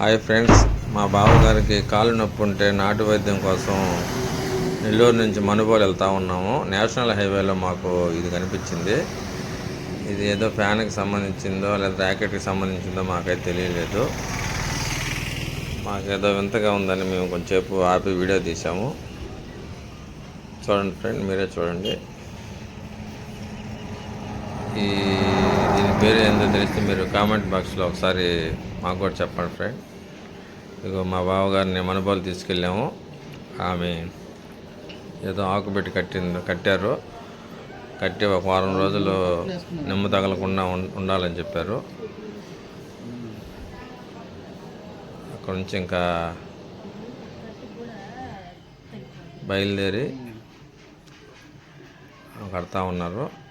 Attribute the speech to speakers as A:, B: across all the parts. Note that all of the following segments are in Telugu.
A: హాయ్ ఫ్రెండ్స్ మా బావగారికి కాలు నొప్పి ఉంటే నాటు వైద్యం కోసం నెల్లూరు నుంచి మనుబోలు వెళ్తూ ఉన్నాము. నేషనల్ హైవేలో మాకు ఇది కనిపించింది. ఇది ఏదో ఫ్యాన్కి సంబంధించిందో లేదా ర్యాకెట్కి సంబంధించిందో మాకైతే తెలియలేదు. మాకేదో వింతగా ఉందని మేము కొంచెంసేపు ఆపి వీడియో తీసాము చూడండి ఫ్రెండ్ మీరే చూడండి. ఈ దీని పేరు ఏందో తెలిస్తే మీరు కామెంట్ బాక్స్లో ఒకసారి మాకు కూడా చెప్పండి ఫ్రెండ్. ఇగో మా బావగారిని మనబోలు తీసుకెళ్ళాము. ఆమె ఏదో ఆకు పెట్టి కట్టింది కట్టారు. కట్టి ఒక వారం రోజులు నిమ్మ తగలకుండా ఉం- ఉండాలని చెప్పారు. అక్కడ నుంచి ఇంకా బయలుదేరి కడతా ఉన్నారు.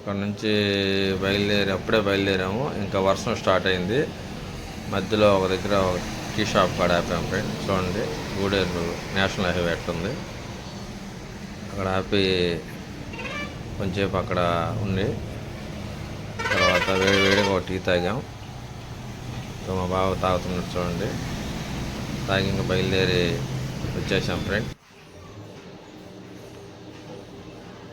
A: అక్కడ నుంచి బయలుదేరి అప్పుడే బయలుదేరాము. ఇంకా వర్షం స్టార్ట్ అయింది. మధ్యలో ఒక దగ్గర ఒక టీ షాప్ కాడ ఆపాము ఫ్రెండ్. చూడండి గూడేరు నేషనల్ హైవే ఉంది అక్కడ ఆపి కొంచెంసేపు అక్కడ ఉండి తర్వాత వేడి వేడిగా ఒక టీ తాగాం. ఇంకా మా బావ తాగుతున్నట్టు చూడండి. తాగి ఇంకా బయలుదేరి వచ్చేసాం ఫ్రెండ్.